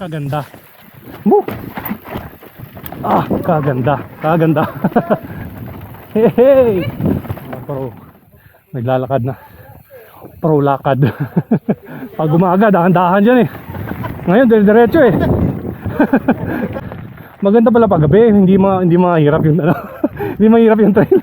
kaganda. Woo! Ah, kaganda. Kaganda. hey, hey! Pro, naglalakad na. Pro lakad. Pag umaga, dahan-dahan dyan eh. Ngayon, dire-diretso eh. Maganda pala pag gabi, hindi ma hindi mahirap yung ano. hindi mahirap yung trail.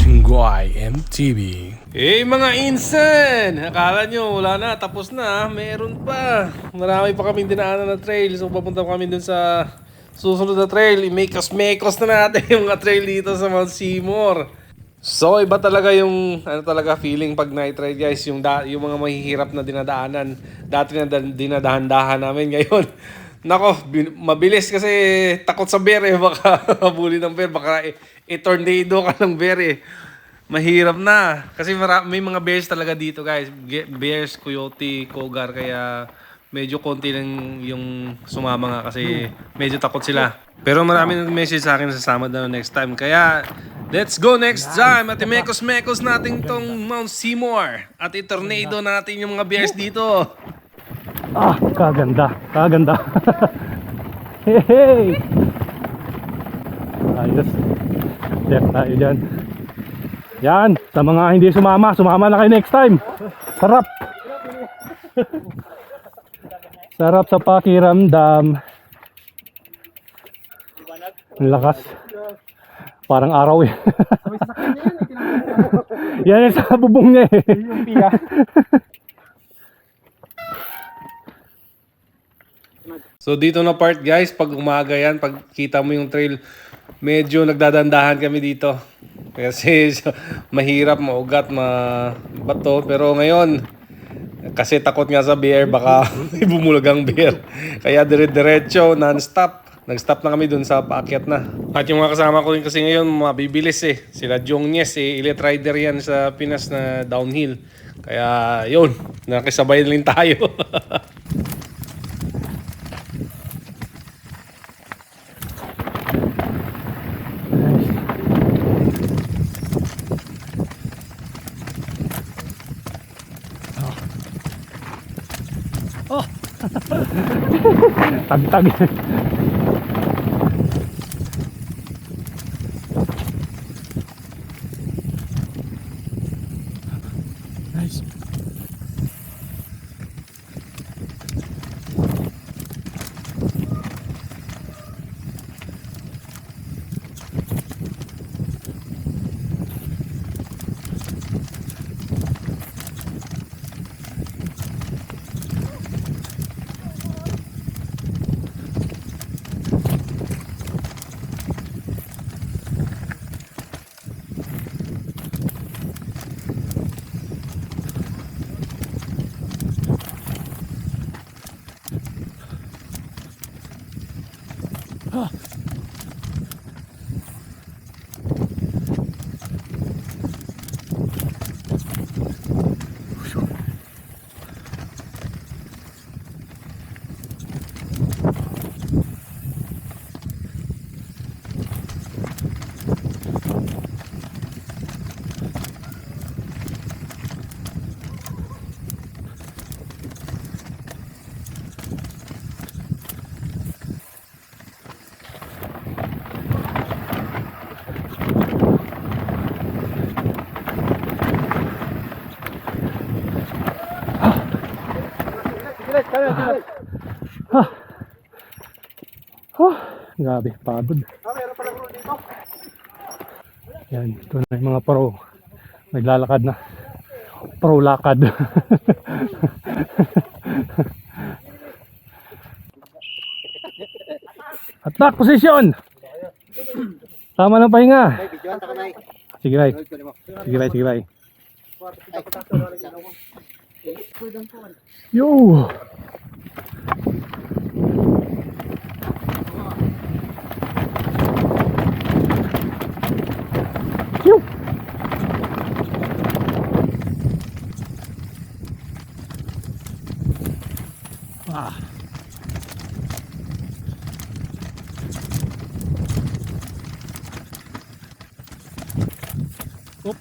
Chungguay MTV. Eh mga insan! Akala nyo wala na, tapos na. Meron pa. Marami pa kaming dinaanan na trail. So papunta kami dun sa susunod na trail. I-make-us-make-us na natin yung mga trail dito sa Mount Seymour. So iba talaga yung ano talaga feeling pag night ride guys, yung da, yung mga mahihirap na dinadaanan. Dati na dinadahan-dahan namin ngayon. Nako, mabilis kasi takot sa bear eh. Baka mabuli ng bear. Baka i-tornado ka ng bear eh. Mahirap na. Kasi may mga bears talaga dito guys. Bears, coyote, cougar. Kaya medyo konti lang yung sumama nga kasi medyo takot sila. Pero marami nag-message sa akin sasama daw next time. Kaya let's go next time at imekos-mekos natin tong Mount Seymour. At i-tornado natin yung mga bears dito. ah, kaganda. Kaganda. hey, hey! Ayos. Step tayo dyan. Yan, sa mga hindi sumama, sumama na kayo next time. Sarap. Sarap sa pakiramdam. Ang lakas. Parang araw eh. Yan yung sa bubong niya eh. Yung piya. So dito na part guys, pag umaga yan, pag kita mo yung trail, medyo nagdadandahan kami dito. Kasi mahirap, maugat, mabato. Pero ngayon, kasi takot nga sa bear, baka may bumulagang bear. Kaya dire-diretso, non-stop. Nag-stop na kami dun sa paakyat na. At yung mga kasama ko rin kasi ngayon, mabibilis eh. Sila Jong Nyes eh, elite rider yan sa Pinas na downhill. Kaya yun, nakisabay na rin tayo. Tag-tag. grabe, pagod. Yan, ito na yung mga pro. Naglalakad na. Pro lakad. Attack position! Tama ng pahinga. Sige, Ray. Sige, Ray, sige, Ray. Yo! Ah. Op.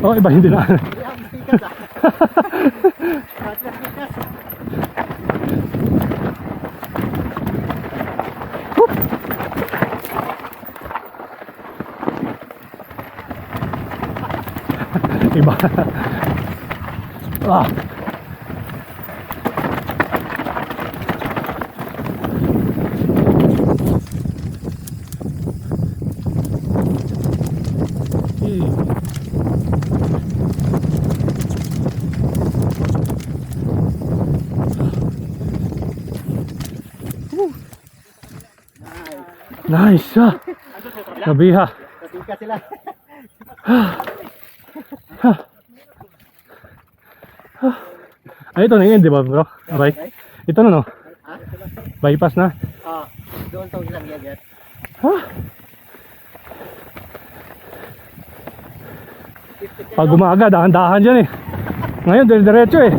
Oh, iba yung dinaanan. Iba. ah. Nice ah. Nabiha. Kasika sila. Ay, ito na yun, di ba bro? Okay. Ito na no. Bypass na. Ah, doon tong ilang yagat. Pag umaga, dahan-dahan dyan eh. Ngayon, dire-diretso eh.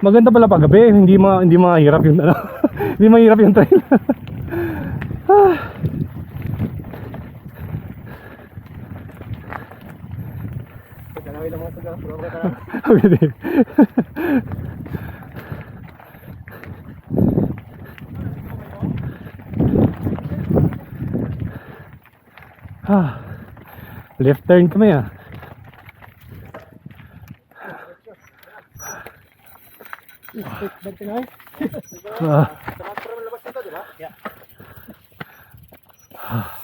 Maganda pala pag gabi, hindi ma hindi mahirap yung ano. hindi mahirap yung trail. Ah. Pwede. ah. Left turn kami ah. Ah.